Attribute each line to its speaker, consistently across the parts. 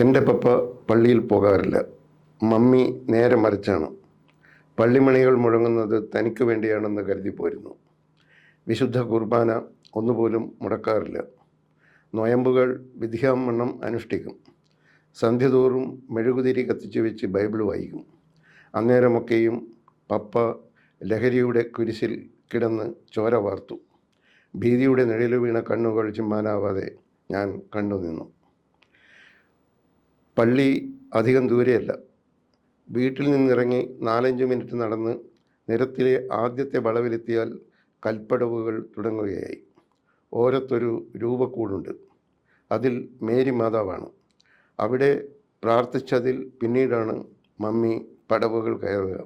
Speaker 1: എന്റെ പപ്പ പള്ളിയിൽ പോകാറില്ല. മമ്മി നേരെ മറിച്ചാണ്. പള്ളിമണികൾ മുഴങ്ങുന്നത് തനിക്ക് വേണ്ടിയാണെന്ന് കരുതി പോരുന്നു വിശുദ്ധ കുർബാന ഒന്നുപോലും മുടക്കാറില്ല. നൊയമ്പുകൾ വിധിയാമണ്ണം അനുഷ്ഠിക്കും. സന്ധ്യതോറും മെഴുകുതിരി കത്തിച്ചു വെച്ച് ബൈബിൾ വായിക്കും. അന്നേരമൊക്കെയും പപ്പ ലഹരിയുടെ കുരിശിൽ കിടന്ന് ചോര വാർത്തു. ഭീതിയുടെ നിഴലു വീണ കണ്ണുകൾ ചുമ്മാനാവാതെ ഞാൻ കണ്ടു നിന്നു പള്ളി അധികം ദൂരെയല്ല. വീട്ടിൽ നിന്നിറങ്ങി നാലഞ്ച് മിനിറ്റ് നടന്ന് നിരത്തിലെ ആദ്യത്തെ വളവിലെത്തിയാൽ കൽപ്പടവുകൾ തുടങ്ങുകയായി. ഓരത്തൊരു രൂപക്കൂടുണ്ട്. അതിൽ മേരി മാതാവാണ്. അവിടെ പ്രാർത്ഥിച്ചതിൽ പിന്നീടാണ് മമ്മി പടവുകൾ കയറുക.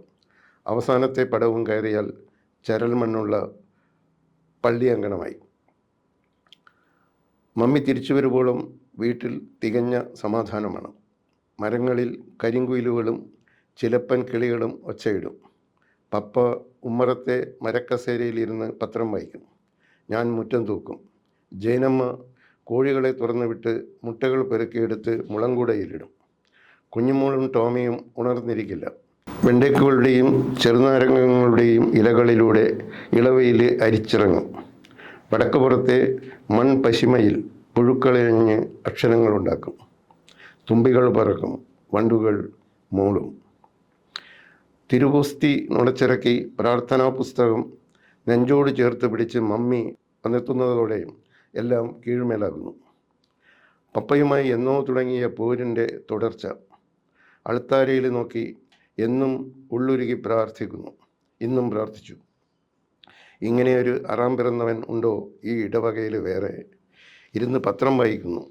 Speaker 1: അവസാനത്തെ പടവും കയറിയാൽ ചരൽ മണ്ണുള്ള പള്ളി അങ്കണമായി. മമ്മി തിരിച്ചു വരുമ്പോഴും വീട്ടിൽ തികഞ്ഞ സമാധാനമാണ്. മരങ്ങളിൽ കരിങ്കുയിലുകളും ചിലപ്പൻ കിളികളും ഒച്ചയിടും. പപ്പ ഉമ്മറത്തെ മരക്കസേരയിലിരുന്ന് പത്രം വായിക്കും. ഞാൻ മുറ്റം തൂക്കും. ജയനമ്മ കോഴികളെ തുറന്നു വിട്ട് മുട്ടകൾ പെറുക്കിയെടുത്ത് മുളങ്കുടയിലിടും. കുഞ്ഞുമോളും ടോമിയും ഉണർന്നിരിക്കില്ല. വെണ്ടയ്ക്കുകളുടെയും ചെറുനാരങ്ങങ്ങളുടെയും ഇലകളിലൂടെ ഇളവയിൽ അരിച്ചിറങ്ങും. വടക്കുപുറത്തെ മൺ പശിമയിൽ അക്ഷരങ്ങൾ ഉണ്ടാക്കും തുമ്പികൾ പറക്കും വണ്ടുകൾ മൂളും തിരുപുസ്തി നുണച്ചിറക്കി പ്രാർത്ഥനാ പുസ്തകം നെഞ്ചോട് ചേർത്ത് പിടിച്ച് മമ്മി വന്നെത്തുന്നതോടെ എല്ലാം കീഴ്മേലാകുന്നു. പപ്പയുമായി എന്നോ തുടങ്ങിയ പോരിന്റെ തുടർച്ച അൾത്താരയിൽ നോക്കി എന്നും ഉള്ളുരുകി പ്രാർത്ഥിക്കുന്നു. ഇന്നും പ്രാർത്ഥിച്ചു. ഇങ്ങനെയൊരു അറാം പിറന്നവൻ ഉണ്ടോ ഈ ഇടവകയിൽ വേറെ? ഇരുന്ന് പത്രം വായിക്കുന്നു.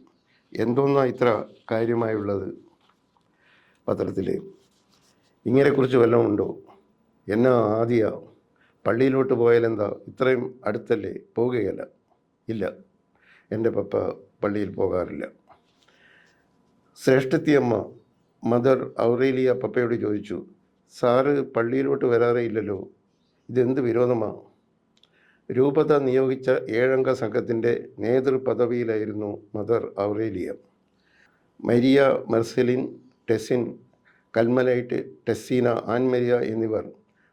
Speaker 1: എന്തോന്നാ ഇത്ര കാര്യമായുള്ളത്? പത്രത്തിൽ ഇങ്ങനെക്കുറിച്ച് വല്ലതും ഉണ്ടോ? എന്നാ ആദ്യ പള്ളിയിലോട്ട് പോയാലെന്താ? ഇത്രയും അടുത്തല്ലേ? പോവുകയല്ല. ഇല്ല. എന്റെ പപ്പ പള്ളിയിൽ പോകാറില്ല. ശ്രേഷ്ഠത്തിയമ്മ മദർ ഔറേലിയ പപ്പയോട് ചോദിച്ചു സാറ് പള്ളിയിലോട്ട് വരാറേ ഇല്ലല്ലോ. ഇതെന്ത് വിരോധമാണ് രൂപത നിയോഗിച്ച ഏഴംഗ സംഘത്തിന്റെ നേതൃപദവിയിലായിരുന്നു mother Aurelia. Maria Marceline Tessin Carmelite Tessina Annmaria എന്നിവർ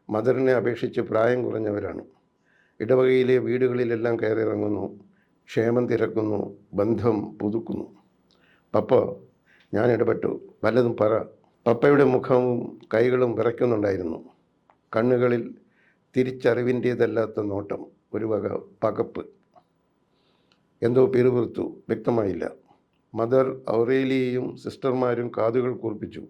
Speaker 1: മദറിനെ അപേക്ഷിച്ച് പ്രായം കുറഞ്ഞവരാണ്. ഇടവകയിലെ വീടുകളിലെല്ലാം കയറിയിറങ്ങുന്നു ക്ഷേമം തിരക്കുന്നു ബന്ധം പുതുക്കുന്നു. പപ്പ ഞാൻ ഇടപെട്ടു. വല്ലതും പറ. പപ്പയുടെ മുഖവും കൈകളും വിറയ്ക്കുന്നുണ്ടായിരുന്നു. കണ്ണുകളിൽ തിരിച്ചറിവിന്റേതല്ലാത്ത നോട്ടം. ഒരു വക പകപ്പ്. എന്തോ പിറുപിറുത്തു വ്യക്തമായില്ല. മദർ ഔറേലിയയും സിസ്റ്റർമാരും കാതുകൾ കൂർപ്പിച്ചു.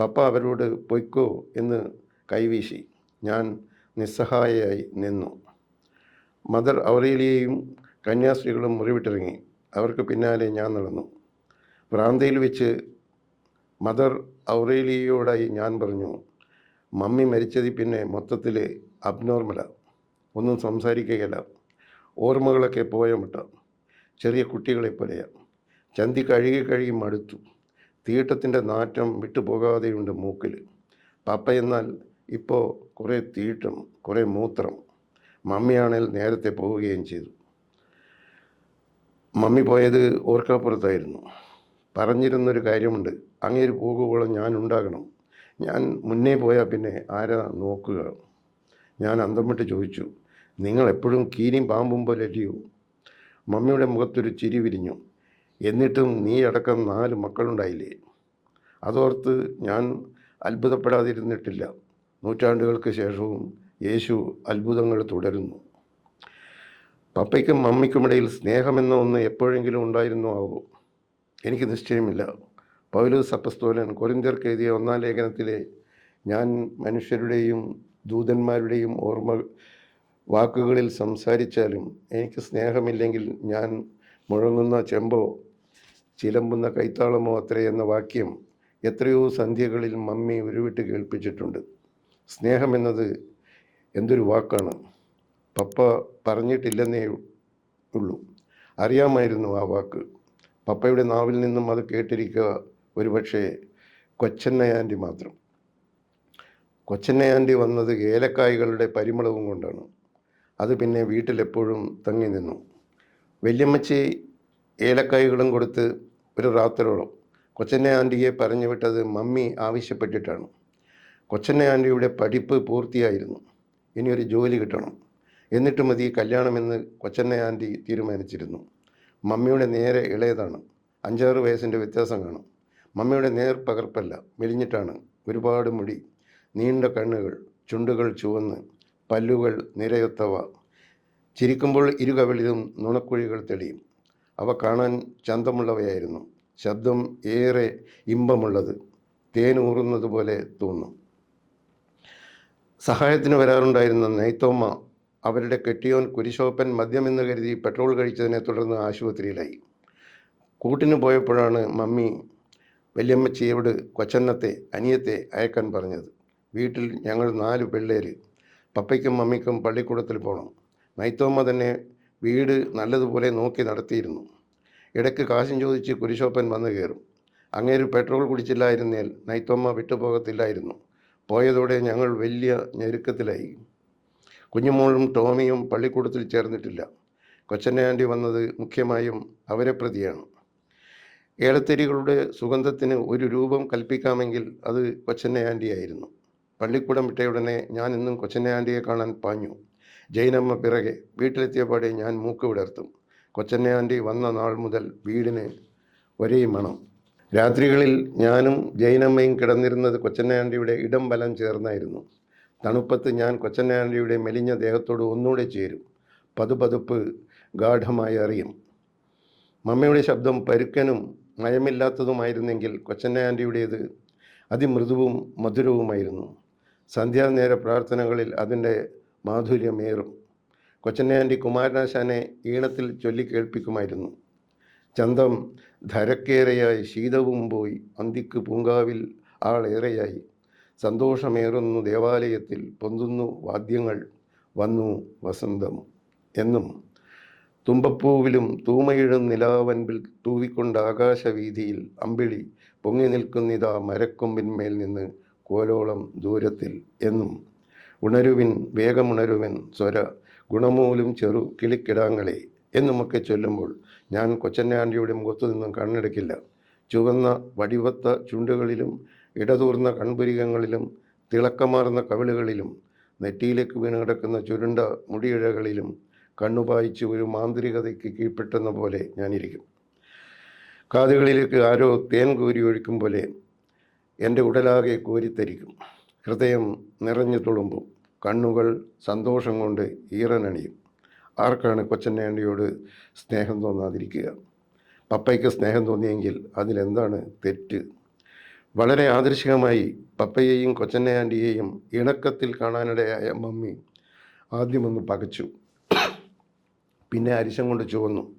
Speaker 1: പപ്പ അവരോട് പൊയ്ക്കോ എന്ന് കൈവീശി. ഞാൻ നിസ്സഹായയായി നിന്നു. മദർ ഔറേലിയയും കന്യാസ്ത്രീകളും മുറിവിട്ടിറങ്ങി. അവർക്ക് പിന്നാലെ ഞാൻ നടന്നു. ഭ്രാന്തയിൽ വെച്ച് മദർ ഔറേലിയയോടായി ഞാൻ പറഞ്ഞു മമ്മി മരിച്ചതിൽ പിന്നെ മൊത്തത്തിൽ അബ്നോർമലാണ് ഒന്നും സംസാരിക്കുകയില്ല. ഓർമ്മകളൊക്കെ പോയ മട്ട. ചെറിയ കുട്ടികളെ പോലെയാണ് ചന്തി കഴുകി കഴുകി മടുത്തു. തീട്ടത്തിന്റെ നാറ്റം വിട്ടുപോകാതെയുണ്ട് മൂക്കിൽ പപ്പ എന്നാൽ ഇപ്പോൾ കുറേ തീട്ടം കുറേ മൂത്രം. മമ്മിയാണേൽ നേരത്തെ പോവുകയും ചെയ്തു. മമ്മി പോയത് ഓർക്കാപ്പുറത്തായിരുന്നു. പറഞ്ഞിരുന്നൊരു കാര്യമുണ്ട്. അങ്ങേര് പോകുവോളം ഞാൻ ഉണ്ടാകണം. ഞാൻ മുന്നേ പോയാൽ പിന്നെ ആരാ നോക്കുക? ഞാൻ അന്തം വിട്ട് ചോദിച്ചു. നിങ്ങൾ എപ്പോഴും കീരിയും പാമ്പും പോലെ അല്ലയോ? മമ്മിയുടെ മുഖത്തൊരു ചിരി വിരിഞ്ഞു. എന്നിട്ടും നീ അടക്കം നാല് മക്കളുണ്ടായില്ലേ? അതോർത്ത് ഞാൻ അത്ഭുതപ്പെടാതിരുന്നിട്ടില്ല. നൂറ്റാണ്ടുകൾക്ക് ശേഷവും യേശു അത്ഭുതങ്ങൾ തുടരുന്നു. പപ്പയ്ക്കും മമ്മിക്കുമിടയിൽ സ്നേഹമെന്ന ഒന്ന് എപ്പോഴെങ്കിലും ഉണ്ടായിരുന്നോ ആവോ? എനിക്ക് നിശ്ചയമില്ല. പൗലോസ് അപ്പസ്തോലൻ കൊരിന്തിയർക്ക് എഴുതിയ ഒന്നാം ലേഖനത്തിലെ ഞാൻ മനുഷ്യരുടെയും ദൂതന്മാരുടെയും ഓർമ്മ വാക്കുകളിൽ സംസാരിച്ചാലും എനിക്ക് സ്നേഹമില്ലെങ്കിൽ ഞാൻ മുഴങ്ങുന്ന ചെമ്പോ ചിലമ്പുന്ന കൈത്താളമോ എന്ന വാക്യം എത്രയോ സന്ധ്യകളിൽ മമ്മി ഉരുവിട്ട് കേൾപ്പിച്ചിട്ടുണ്ട്. സ്നേഹമെന്നത് എന്തൊരു വാക്കാണ്? പപ്പ പറഞ്ഞിട്ടില്ലെന്നേ ഉള്ളൂ. അറിയാമായിരുന്നു ആ വാക്ക്. പപ്പയുടെ നാവിൽ നിന്നും അത് കേട്ടിരിക്കുക ഒരുപക്ഷെ കൊച്ചന്നയാന്റി മാത്രം. കൊച്ചന്നയാന്റി വന്നത് ഏലക്കായകളുടെ പരിമളവും കൊണ്ടാണ്. അത് പിന്നെ വീട്ടിലെപ്പോഴും തങ്ങി നിന്നു. വല്യമ്മച്ചി ഏലക്കായ്കളും കൊടുത്ത് ഒരു രാത്രിയോളം കൊച്ചന്നെ ആന്റിയെ പറഞ്ഞു വിട്ടത് മമ്മി ആവശ്യപ്പെട്ടിട്ടാണ്. കൊച്ചന്നെ ആന്റിയുടെ പഠിപ്പ് പൂർത്തിയായിരുന്നു. ഇനി ഒരു ജോലി കിട്ടണം. എന്നിട്ട് മതി കല്യാണമെന്ന് കൊച്ചന്നെ ആന്റി തീരുമാനിച്ചിരുന്നു. മമ്മിയുടെ നേരെ ഇളയതാണ്. അഞ്ചാറ് വയസ്സിന്റെ വ്യത്യാസം കാണും. മമ്മിയുടെ നേർ പകർപ്പല്ല മെലിഞ്ഞിട്ടാണ്. ഒരുപാട് മുടി നീണ്ട കണ്ണുകൾ ചുണ്ടുകൾ ചുവന്ന് പല്ലുകൾ നിരയൊത്തവ ചിരിക്കുമ്പോൾ ഇരുകവിളിലും നുണക്കുഴികൾ തെളിയും. അവ കാണാൻ ചന്തമുള്ളവയായിരുന്നു. ശബ്ദം ഏറെ ഇമ്പമുള്ളത്. തേനൂറുന്നത് പോലെ തോന്നും. സഹായത്തിന് വരാറുണ്ടായിരുന്ന നെയ്ത്തോമ്മ അവരുടെ കെട്ടിയോൻ കുരിശോപ്പൻ മദ്യമെന്ന് കരുതി പെട്രോൾ കഴിച്ചതിനെ തുടർന്ന് ആശുപത്രിയിലായി. കൂട്ടിന് പോയപ്പോഴാണ് മമ്മി വല്യമ്മച്ചിയോട് കൊച്ചന്നത്തെ അനിയത്തെ അയക്കാൻ പറഞ്ഞത്. വീട്ടിൽ ഞങ്ങൾ നാല് പിള്ളേര്. പപ്പയ്ക്കും മമ്മിക്കും പള്ളിക്കൂടത്തിൽ പോകണം നൈത്തോമ്മ തന്നെ വീട് നല്ലതുപോലെ നോക്കി നടത്തിയിരുന്നു. ഇടയ്ക്ക് കാശും ചോദിച്ച് കുരിശോപ്പൻ വന്നു കയറും. അങ്ങേര് പെട്രോൾ കുടിച്ചില്ലായിരുന്നേൽ നൈത്തോമ്മ വിട്ടുപോകത്തില്ലായിരുന്നു. പോയതോടെ ഞങ്ങൾ വലിയ ഞെരുക്കത്തിലായി. കുഞ്ഞുമോളും ടോമിയും പള്ളിക്കൂടത്തിൽ ചേർന്നിട്ടില്ല. കൊച്ചനാണ്ടി വന്നത് മുഖ്യമായും അവരെ പ്രതിയാണ്. ഏലത്തരികളുടെ സുഗന്ധത്തിന് ഒരു രൂപം കൽപ്പിക്കാമെങ്കിൽ അത് കൊച്ചനാണ്ടിയായിരുന്നു പള്ളിക്കൂടം വിട്ടയുടനെ ഞാൻ ഇന്നും കൊച്ചന്നെ ആന്റിയെ കാണാൻ പാഞ്ഞു. ജൈനമ്മ പിറകെ വീട്ടിലെത്തിയപാടെ ഞാൻ മൂക്ക് വിടർത്തും. കൊച്ചന്നെ ആന്റി വന്ന നാൾ മുതൽ വീടിന് ഒരേ മണം. രാത്രികളിൽ ഞാനും ജൈനമ്മയും കിടന്നിരുന്നത് കൊച്ചന്നെ ആന്റിയുടെ ഇടം ബലം ചേർന്നായിരുന്നു. തണുപ്പത്ത് ഞാൻ കൊച്ചന്നെ ആന്റിയുടെ മെലിഞ്ഞ ദേഹത്തോട് ഒന്നുകൂടെ ചേരും. പതുപതുപ്പ് ഗാഠമായി അറിയും. മമ്മയുടെ ശബ്ദം പരുക്കനും മയമില്ലാത്തതുമായിരുന്നെങ്കിൽ കൊച്ചന്നെ ആന്റിയുടേത് അതിമൃദുവും മധുരവുമായിരുന്നു. സന്ധ്യാനേര പ്രാർത്ഥനകളിൽ അതിന്റെ മാധുര്യമേറും കൊച്ചന്നെ ആന്റി കുമാരനാശാനെ ഈണത്തിൽ ചൊല്ലിക്കേൾപ്പിക്കുമായിരുന്നു ചന്തം ധരക്കേറെയായി ശീതവും പോയി. അന്തിക്ക് പൂങ്കാവിൽ ആളേറെയായി സന്തോഷമേറുന്നു ദേവാലയത്തിൽ. പൊന്തുന്നു വാദ്യങ്ങൾ. വന്നു വസന്തം എന്നും. തുമ്പപ്പൂവിലും തൂമയിഴും നിലാവൻപിൽ തൂവിക്കൊണ്ട് ആകാശവീതിയിൽ അമ്പിളി പൊങ്ങി നിൽക്കുന്നിതാ മരക്കൊമ്പിന്മേൽ നിന്ന്. കോലോളം ദൂരത്തിൽ എന്നും ഉണരുവിൻ വേഗമുണരുവിൻ സ്വര ഗുണമൂലും ചെറു കിളിക്കിടാങ്ങളെ എന്നുമൊക്കെ ചൊല്ലുമ്പോൾ ഞാൻ കൊച്ചന്നാണ്ടിയുടെ മുഖത്തു നിന്നും കണ്ണെടുക്കില്ല. ചുവന്ന വടിവത്ത ചുണ്ടുകളിലും ഇടതൂർന്ന കൺപുരികങ്ങളിലും തിളക്കമാർന്ന കവിളുകളിലും നെറ്റിയിലേക്ക് വീണ് കിടക്കുന്ന ചുരുണ്ട മുടിയിഴകളിലും കണ്ണുപായിച്ച് ഒരു മാന്ത്രികതയ്ക്ക് കീഴ്പ്പെട്ടെന്ന പോലെ ഞാനിരിക്കും. കാതുകളിലേക്ക് ആരോ തേൻ കോരി ഒഴിക്കും പോലെ എന്റെ ഉടലാകെ കോരിത്തരിക്കും. ഹൃദയം നിറഞ്ഞു തുളുമ്പും. കണ്ണുകൾ സന്തോഷം കൊണ്ട് ഈറനണിയും. ആർക്കാണ് കൊച്ചനേണ്ടിയോട് സ്നേഹം തോന്നാതിരിക്കുക? പപ്പയ്ക്ക് സ്നേഹം തോന്നിയെങ്കിൽ അതിലെന്താണ് തെറ്റ്? വളരെ ആദർശികമായി പപ്പയെയും കൊച്ചന്നയാന്റിയെയും ഇണക്കത്തിൽ കാണാനിടയായ മമ്മി ആദ്യമൊന്ന് പകച്ചു. പിന്നെ അരിശം കൊണ്ട് ചുവന്നു.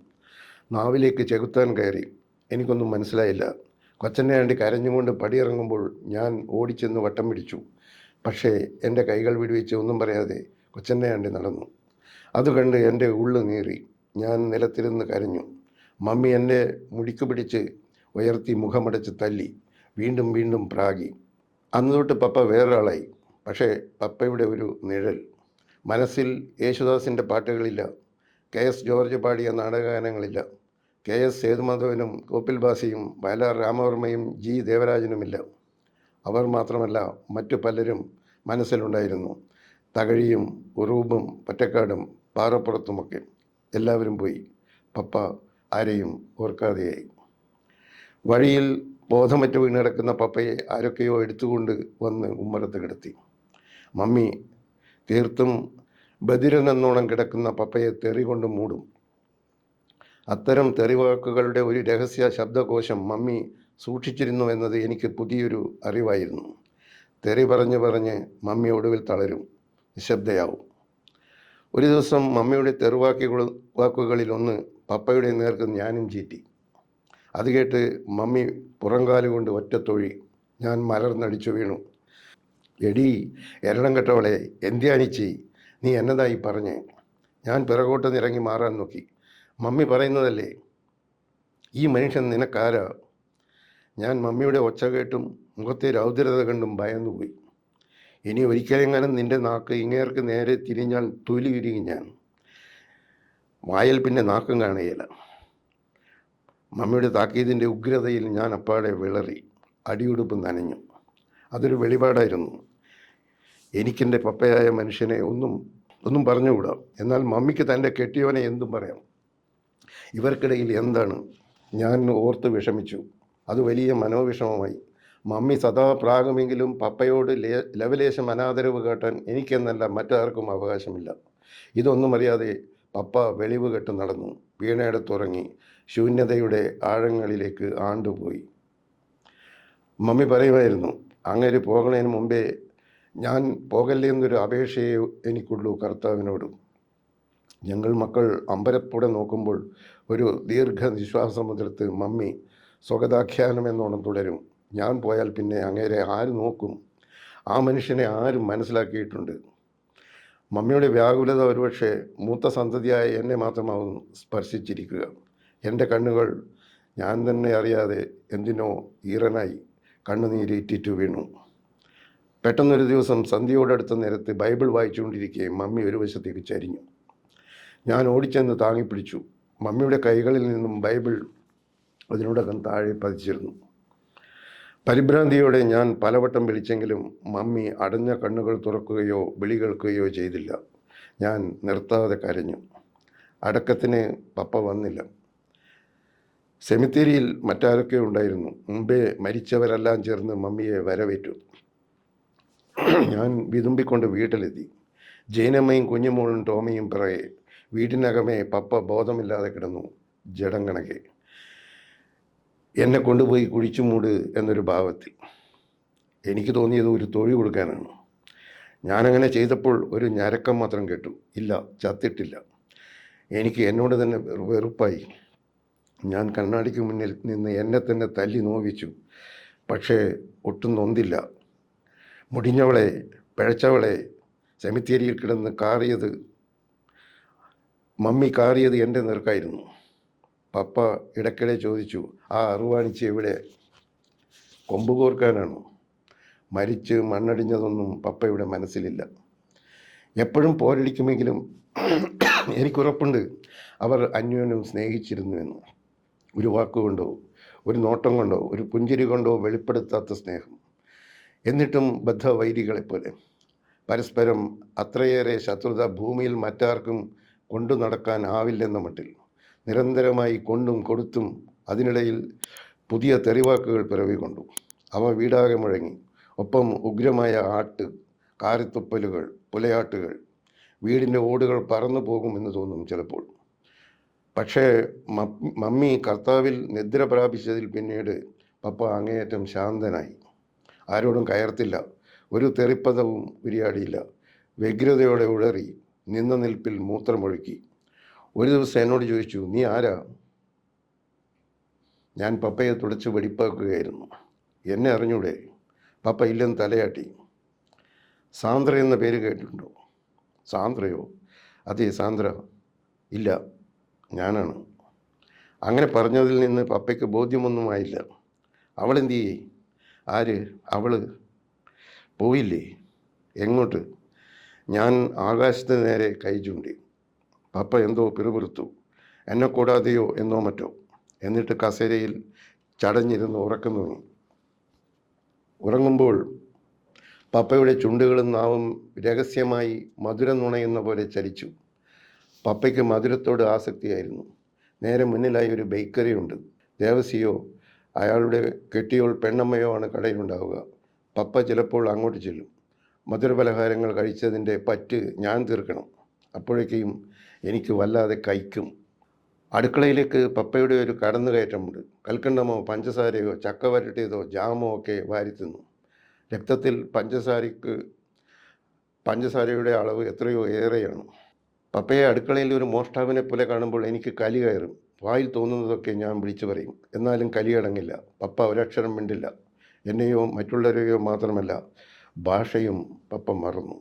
Speaker 1: നാവിലേക്ക് ചെകുത്താൻ കയറി. എനിക്കൊന്നും മനസ്സിലായില്ല. കൊച്ചന്നയാണ്ടി കരഞ്ഞുകൊണ്ട് പടിയിറങ്ങുമ്പോൾ ഞാൻ ഓടിച്ചെന്ന് വട്ടം പിടിച്ചു. പക്ഷേ എന്റെ കൈകൾ വിടുവിച്ച് ഒന്നും പറയാതെ കൊച്ചന്നയാണ്ടി നടന്നു. അത് കണ്ട് എന്റെ ഉള്ളു നീറി. ഞാൻ നിലത്തിരുന്ന് കരഞ്ഞു. മമ്മി എന്നെ മുടിക്കു പിടിച്ച് ഉയർത്തി മുഖമടച്ച് തല്ലി. വീണ്ടും വീണ്ടും പ്രാഗി. അന്ന് തൊട്ട് പപ്പ വേറൊരാളായി. പക്ഷേ പപ്പയുടെ ഒരു നിഴൽ. മനസ്സിൽ യേശുദാസിന്റെ പാട്ടുകളില്ല. കെ എസ് ജോർജ് പാടിയ നാടകഗാനങ്ങളില്ല. കെ എസ് സേതുമാധവനും കോപ്പിൽ ബാസിയും വയലാർ രാമവർമ്മയും ജി ദേവരാജനുമില്ല. അവർ മാത്രമല്ല മറ്റു പലരും മനസ്സിലുണ്ടായിരുന്നു. തകഴിയും ഉറൂബും പറ്റക്കാടും പാറപ്പുറത്തുമൊക്കെ എല്ലാവരും പോയി. പപ്പ ആരെയും ഓർക്കാതെയായി. വഴിയിൽ ബോധമറ്റ് വീണ് കിടക്കുന്ന പപ്പയെ ആരൊക്കെയോ എടുത്തുകൊണ്ട് വന്ന് ഉമ്മറത്ത് കിടത്തി. മമ്മി തീർത്തും ബദിരനെന്നോണം കിടക്കുന്ന പപ്പയെ തെറികൊണ്ട് മൂടും. അത്തരം തെറിവാക്കുകളുടെ ഒരു രഹസ്യ ശബ്ദകോശം മമ്മി സൂക്ഷിച്ചിരുന്നു എന്നത് എനിക്ക് പുതിയൊരു അറിവായിരുന്നു. തെറി പറഞ്ഞു പറഞ്ഞ് മമ്മി ഒടുവിൽ തളരും. നിശബ്ദയാവും. ഒരു ദിവസം മമ്മിയുടെ തെറുവാക്കുകൾ വാക്കുകളിലൊന്ന് പപ്പയുടെ നേർക്ക് ഞാനും ചീറ്റി. അത് കേട്ട് മമ്മി പുറംകാലുകൊണ്ട് ഒറ്റത്തൊഴി ഞാൻ മലർന്നടിച്ചു വീണു. എടി എരണം കെട്ടവളെ എന്ത്യാനിച്ചി നീ എന്നതായി പറഞ്ഞേ ഞാൻ പിറകോട്ട് നിറങ്ങി മാറാൻ നോക്കി. മമ്മി പറയുന്നതല്ലേ? ഈ മനുഷ്യൻ നിനക്കാരാ? ഞാൻ മമ്മിയുടെ ഒച്ച കേട്ടും മുഖത്തെ രൗദ്രത കണ്ടും ഭയന്നുപോയി. ഇനി ഒരിക്കലെങ്ങാനും നിന്റെ നാക്ക് ഇങ്ങേർക്ക് നേരെ തിരിഞ്ഞാൽ തൊലി ഉരുകി ഞാൻ. വായൽ പിന്നെ നാക്കും കാണുകയില്ല. മമ്മിയുടെ താക്കീതിന്റെ ഉഗ്രതയിൽ ഞാൻ അപ്പാടെ വിളറി. അടിയുടുപ്പ് നനഞ്ഞു. അതൊരു വെളിപാടായിരുന്നു. എനിക്കെന്റെ പപ്പയായ മനുഷ്യനെ ഒന്നും ഒന്നും പറഞ്ഞുകൂടാ? എന്നാൽ മമ്മിക്ക് തന്റെ കെട്ടിയവനെ എന്തും പറയാം. ഇവർക്കിടയിൽ എന്താണ്? ഞാൻ ഓർത്ത് വിഷമിച്ചു. അത് വലിയ മനോവിഷമമായി. മമ്മി സദാ പ്രാഗമെങ്കിലും പപ്പയോട് ലവലേശം അനാദരവ് കേട്ടാൻ എനിക്കെന്നല്ല മറ്റാർക്കും അവകാശമില്ല. ഇതൊന്നും അറിയാതെ പപ്പ വെളിവ് കെട്ട് നടന്നു വീണയിടത്തുറങ്ങി ശൂന്യതയുടെ ആഴങ്ങളിലേക്ക് ആണ്ടുപോയി. മമ്മി പറയുമായിരുന്നു അങ്ങനെ പോകണതിന് മുമ്പേ ഞാൻ പോകല്ലേ എന്നൊരു അപേക്ഷയെ എനിക്കുള്ളൂ കർത്താവിനോട്. ഞങ്ങൾ മക്കൾ അമ്പരപ്പോടെ നോക്കുമ്പോൾ ഒരു ദീർഘ നിശ്വാസമുദ്രത്ത് മമ്മി സ്വഗതാഖ്യാനം എന്നോണം തുടരും. ഞാൻ പോയാൽ പിന്നെ അങ്ങേരെ ആര് നോക്കും? ആ മനുഷ്യനെ ആരും മനസ്സിലാക്കിയിട്ടുണ്ട്. മമ്മിയുടെ വ്യാകുലത ഒരുപക്ഷെ മൂത്ത സന്തതിയായ എന്നെ മാത്രമാവും സ്പർശിച്ചിരിക്കുക. എന്റെ കണ്ണുകൾ ഞാൻ തന്നെ അറിയാതെ എന്തിനോ ഈറനായി കണ്ണുനീരിറ്റിറ്റു വീണു. പെട്ടെന്നൊരു ദിവസം സന്ധ്യയോടടുത്ത നേരത്ത് ബൈബിൾ വായിച്ചുകൊണ്ടിരിക്കുകയും മമ്മി ഒരു വശത്തേക്ക് ചരിഞ്ഞു. ഞാൻ ഓടിച്ചെന്ന് താങ്ങിപ്പിടിച്ചു. മമ്മിയുടെ കൈകളിൽ നിന്നും ബൈബിൾ അതിനോടകം താഴെ പതിച്ചിരുന്നു. പരിഭ്രാന്തിയോടെ ഞാൻ പലവട്ടം വിളിച്ചെങ്കിലും മമ്മി അടഞ്ഞ കണ്ണുകൾ തുറക്കുകയോ വിളി കേൾക്കുകയോ ചെയ്തില്ല. ഞാൻ നിർത്താതെ കരഞ്ഞു. അടക്കത്തിന് പപ്പ വന്നില്ല. സെമിത്തേരിയിൽ മറ്റാരൊക്കെ ഉണ്ടായിരുന്നു. മുമ്പേ മരിച്ചവരെല്ലാം ചേർന്ന് മമ്മിയെ വരവേറ്റു. ഞാൻ വിതുമ്പിക്കൊണ്ട് വീട്ടിലെത്തി. ജൈനമ്മയും കുഞ്ഞുമോളും ടോമിയും പിറകെ. വീട്ടിനകമേ പപ്പ ബോധമില്ലാതെ കിടന്നു. ജഡം കണക്കെ എന്നെ കൊണ്ടുപോയി കുഴിച്ചുമൂട് എന്നൊരു ഭാവത്തിൽ. എനിക്ക് തോന്നിയത് ഒരു തൊഴി കൊടുക്കാനാണ്. ഞാനങ്ങനെ ചെയ്തപ്പോൾ ഒരു ഞരക്കം മാത്രം കേട്ടു. ഇല്ല ചത്തിട്ടില്ല. എനിക്ക് എന്നോട് തന്നെ വെറുപ്പായി. ഞാൻ കണ്ണാടിക്ക് മുന്നിൽ നിന്ന് എന്നെ തന്നെ തല്ലി നോവിച്ചു. പക്ഷേ ഒട്ടും നൊന്തില്ല. മുടിഞ്ഞവളെ പിഴച്ചവളെ സെമിത്തേരിയിൽ കിടന്ന് കാറിയത് മമ്മി കാറിയത് എന്റെ നേർക്കായിരുന്നു. പപ്പ ഇടയ്ക്കിടെ ചോദിച്ചു ആ അറുവാണിച്ച് എവിടെ? കൊമ്പ് കോർക്കാനാണോ? മരിച്ച് മണ്ണടിഞ്ഞതൊന്നും പപ്പയുടെ മനസ്സിലില്ല. എപ്പോഴും പോരടിക്കുമെങ്കിലും എനിക്കുറപ്പുണ്ട്. അവർ അന്യോന്യം സ്നേഹിച്ചിരുന്നുവെന്ന്. ഒരു വാക്കുകൊണ്ടോ ഒരു നോട്ടം കൊണ്ടോ ഒരു പുഞ്ചിരി കൊണ്ടോ വെളിപ്പെടുത്താത്ത സ്നേഹം. എന്നിട്ടും ബദ്ധവൈരികളെപ്പോലെ. പരസ്പരം അത്രയേറെ ശത്രുത ഭൂമിയിൽ മറ്റാർക്കും കൊണ്ടു നടക്കാനാവില്ലെന്ന മട്ടിൽ നിരന്തരമായി കൊണ്ടും കൊടുത്തും അതിനിടയിൽ പുതിയ തെറിവാക്കുകൾ പിറവികൊണ്ടു അവ വീടാകെ മുഴങ്ങി. ഒപ്പം ഉഗ്രമായ ആട്ട് കാരിത്തുപ്പലുകൾ പുലയാട്ടുകൾ. വീടിന്റെ ഓടുകൾ പറന്നു പോകുമെന്ന് തോന്നും ചിലപ്പോൾ. പക്ഷേ മമ്മി കർത്താവിൽ നിദ്ര പ്രാപിച്ചതിൽ പിന്നീട് പപ്പ അങ്ങേയറ്റം ശാന്തനായി. ആരോടും കയർത്തില്ല. ഒരു തെറിപ്പദവും ഉരിയാടിയില്ല. വ്യഗ്രതയോടെ ഉഴറി. നിന്ന നിൽപ്പിൽ മൂത്രമൊഴുക്കി. ഒരു ദിവസം എന്നോട് ചോദിച്ചു നീ ആരാ? ഞാൻ പപ്പയെ തുടച്ച് വെടിപ്പാക്കുകയായിരുന്നു. എന്നെ അറിഞ്ഞൂടെ? പപ്പ ഇല്ലെന്ന് തലയാട്ടി. സാന്ദ്ര എന്ന പേര് കേട്ടിട്ടുണ്ടോ? സാന്ദ്രയോ? അതെ സാന്ദ്ര. ഇല്ല ഞാനാണ്. അങ്ങനെ പറഞ്ഞതിൽ നിന്ന് പപ്പയ്ക്ക് ബോധ്യമൊന്നും ആയില്ല അവളെന്ത് ചെയ്യേ? ആര്? അവൾ? പോയില്ലേ? എങ്ങോട്ട്? ഞാൻ ആകാശത്തിന് നേരെ കൈ ചൂണ്ടി പപ്പ എന്തോ പിറുപിറുത്തു എന്നെ കൂടാതെയോ എന്നോ മറ്റോ എന്നിട്ട് കസേരയിൽ ചടഞ്ഞിരുന്ന് ഉറക്കം തൂങ്ങി. ഉറങ്ങുമ്പോൾ പപ്പയുടെ ചുണ്ടുകളും നാവും രഹസ്യമായി മധുരം നുണയുന്ന പോലെ ചലിച്ചു പപ്പയ്ക്ക് മധുരത്തോട് ആസക്തിയായിരുന്നു. നേരെ മുന്നിലായി ഒരു ബേക്കറി ഉണ്ട്. ദേവസിയോ അയാളുടെ കെട്ടിയോൾ പെണ്ണമ്മയോ ആണ് കടയിലുണ്ടാവുക. പപ്പ ചിലപ്പോൾ അങ്ങോട്ട് ചെല്ലും. മധുരപലഹാരങ്ങൾ കഴിച്ചതിന്റെ പറ്റ് ഞാൻ തീർക്കണം. അപ്പോഴേക്കും എനിക്ക് വല്ലാതെ കഴിക്കും അടുക്കളയിലേക്ക് പപ്പയുടെ ഒരു കടന്നുകയറ്റമുണ്ട്. കൽക്കണ്ടമോ പഞ്ചസാരയോ ചക്ക വരട്ടിയതോ ജാമോ ഒക്കെ വാരിത്തുന്നു രക്തത്തിൽ പഞ്ചസാരയ്ക്ക് പഞ്ചസാരയുടെ അളവ് എത്രയോ ഏറെയാണ്. പപ്പയെ അടുക്കളയിൽ ഒരു മോഷ്ടാവിനെ പോലെ കാണുമ്പോൾ എനിക്ക് കലി കയറും. വായിൽ തോന്നുന്നതൊക്കെ ഞാൻ വിളിച്ചു പറയും. എന്നാലും കലിയടങ്ങില്ല പപ്പ ഒരക്ഷരം മിണ്ടില്ല. എന്നെയോ മറ്റുള്ളവരെയോ മാത്രമല്ല ഭാഷയും പപ്പ മറന്നു.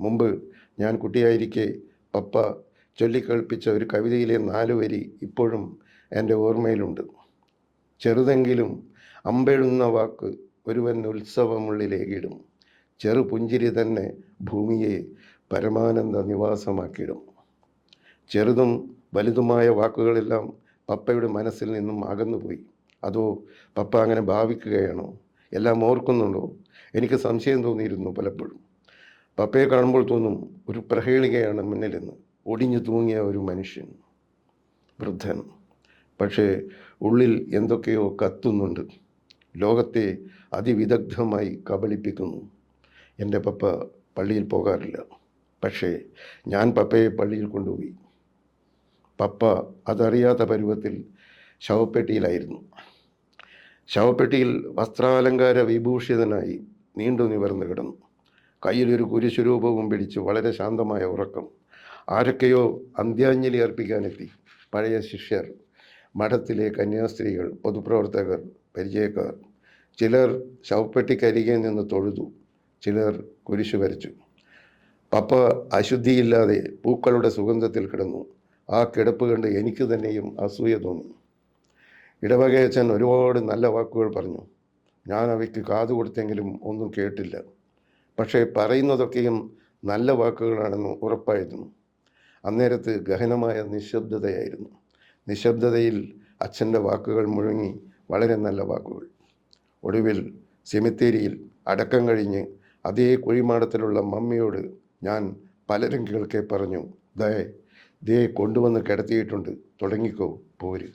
Speaker 1: മുമ്പ് ഞാൻ കുട്ടിയായിരിക്കെ പപ്പ ചൊല്ലിക്കേൾപ്പിച്ച ഒരു കവിതയിലെ നാല് വരി ഇപ്പോഴും എന്റെ ഓർമ്മയിലുണ്ട്. ചെറുതെങ്കിലും അമ്പെഴുന്ന വാക്ക് ഒരുവൻ ഉത്സവമുള്ളിലേകിടും. ചെറുപുഞ്ചിരി തന്നെ ഭൂമിയെ പരമാനന്ദ നിവാസമാക്കിയിടും ചെറുതും വലുതുമായ വാക്കുകളെല്ലാം പപ്പയുടെ മനസ്സിൽ നിന്നും അകന്നുപോയി. അതോ പപ്പ അങ്ങനെ ഭാവിക്കുകയാണോ? എല്ലാം ഓർക്കുന്നുണ്ടോ? എനിക്ക് സംശയം തോന്നിയിരുന്നു പലപ്പോഴും. പപ്പയെ കാണുമ്പോൾ തോന്നും ഒരു പ്രഹേളികയാണ് മുന്നിലെന്ന്. ഒടിഞ്ഞു തൂങ്ങിയ ഒരു മനുഷ്യൻ. വൃദ്ധൻ. പക്ഷേ ഉള്ളിൽ എന്തൊക്കെയോ കത്തുന്നുണ്ട്. ലോകത്തെ അതിവിദഗ്ധമായി കബളിപ്പിക്കുന്നു. എന്റെ പപ്പ പള്ളിയിൽ പോകാറില്ല. പക്ഷേ ഞാൻ പപ്പയെ പള്ളിയിൽ കൊണ്ടുപോയി. പപ്പ അതറിയാത്ത പരുവത്തിൽ ശവപ്പെട്ടിയിലായിരുന്നു. ശവപ്പെട്ടിയിൽ വസ്ത്രാലങ്കാര വിഭൂഷിതനായി നീണ്ടു നിവർന്നു കിടന്നു. കയ്യിലൊരു കുരിശുരൂപവും പിടിച്ച് വളരെ ശാന്തമായ ഉറക്കം. ആരൊക്കെയോ അന്ത്യാഞ്ജലി അർപ്പിക്കാനെത്തി. പഴയ ശിഷ്യർ മഠത്തിലെ കന്യാസ്ത്രീകൾ പൊതുപ്രവർത്തകർ പരിചയക്കാർ. ചിലർ ശവപ്പെട്ടിക്കരികെ നിന്ന് തൊഴുതു. ചിലർ കുരിശു വരച്ചു. പപ്പ അശുദ്ധിയില്ലാതെ പൂക്കളുടെ സുഗന്ധത്തിൽ കിടന്നു. ആ കിടപ്പ് കണ്ട് എനിക്ക് തന്നെയും അസൂയ തോന്നി. ഇടവകയച്ചൻ ഒരുപാട് നല്ല വാക്കുകൾ പറഞ്ഞു. ഞാൻ അവയ്ക്ക് കാതു കൊടുത്തെങ്കിലും ഒന്നും കേട്ടില്ല. പക്ഷേ പറയുന്നതൊക്കെയും നല്ല വാക്കുകളാണെന്ന് ഉറപ്പായിരുന്നു. അന്നേരത്ത് ഗഹനമായ നിശബ്ദതയായിരുന്നു. നിശബ്ദതയിൽ അച്ഛന്റെ വാക്കുകൾ മുഴങ്ങി വളരെ നല്ല വാക്കുകൾ. ഒടുവിൽ സെമിത്തേരിയിൽ അടക്കം കഴിഞ്ഞ് അതേ കുഴിമാടത്തിലുള്ള മമ്മിയോട് ഞാൻ പലരും കേൾക്കെ പറഞ്ഞു ദയ ദേ കൊണ്ടുവന്ന് കിടത്തിയിട്ടുണ്ട് തുടങ്ങിക്കോ പോര്.